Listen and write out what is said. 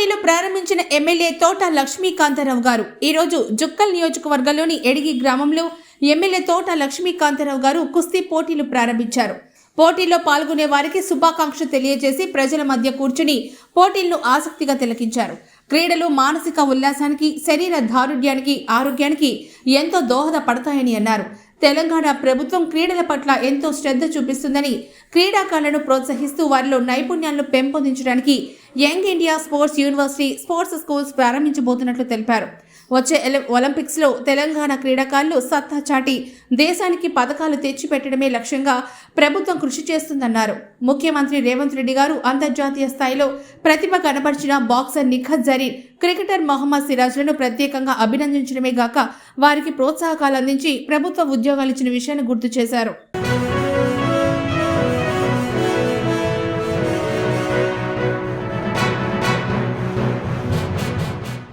పోటీలు ప్రారంభించిన ఎమ్మెల్యే తోట లక్ష్మీకాంతారావు గారు. ఈరోజు జుక్కల్ నియోజకవర్గంలోని ఎడిగి గ్రామంలో ఎమ్మెల్యే తోట లక్ష్మీకాంతారావు గారు కుస్తీ పోటీలు ప్రారంభించారు. పోటీలో పాల్గొనే వారికి శుభాకాంక్షలు తెలియజేసి ప్రజల మధ్య కూర్చుని పోటీలను ఆసక్తిగా తిలకించారు. క్రీడలు మానసిక ఉల్లాసానికి శరీర దారుఢ్యానికి ఆరోగ్యానికి ఎంతో దోహదపడతాయని అన్నారు. తెలంగాణ ప్రభుత్వం క్రీడల పట్ల ఎంతో శ్రద్ధ చూపిస్తుందని క్రీడాకారులను ప్రోత్సహిస్తూ వారిలో నైపుణ్యాలను పెంపొందించడానికి young India sports university sports schools ప్రారంభించబోతున్నట్లు తెలిపారు. వచ్చే ఎల- ఒలింపిక్స్లో తెలంగాణ క్రీడాకారులు సత్తా చాటి దేశానికి పథకాలు తెచ్చిపెట్టడమే లక్ష్యంగా ప్రభుత్వం కృషి చేస్తుందన్నారు. ముఖ్యమంత్రి రేవంత్ రెడ్డి గారు అంతర్జాతీయ స్థాయిలో ప్రతిభ కనపరిచిన బాక్సర్ నిఖత్ జరీన్ క్రికెటర్ మొహమ్మద్ సిరాజ్లను ప్రత్యేకంగా అభినందించడమే గాక వారికి ప్రోత్సాహకాలు అందించి ప్రభుత్వ ఉద్యోగాలు ఇచ్చిన విషయాన్ని గుర్తు చేశారు.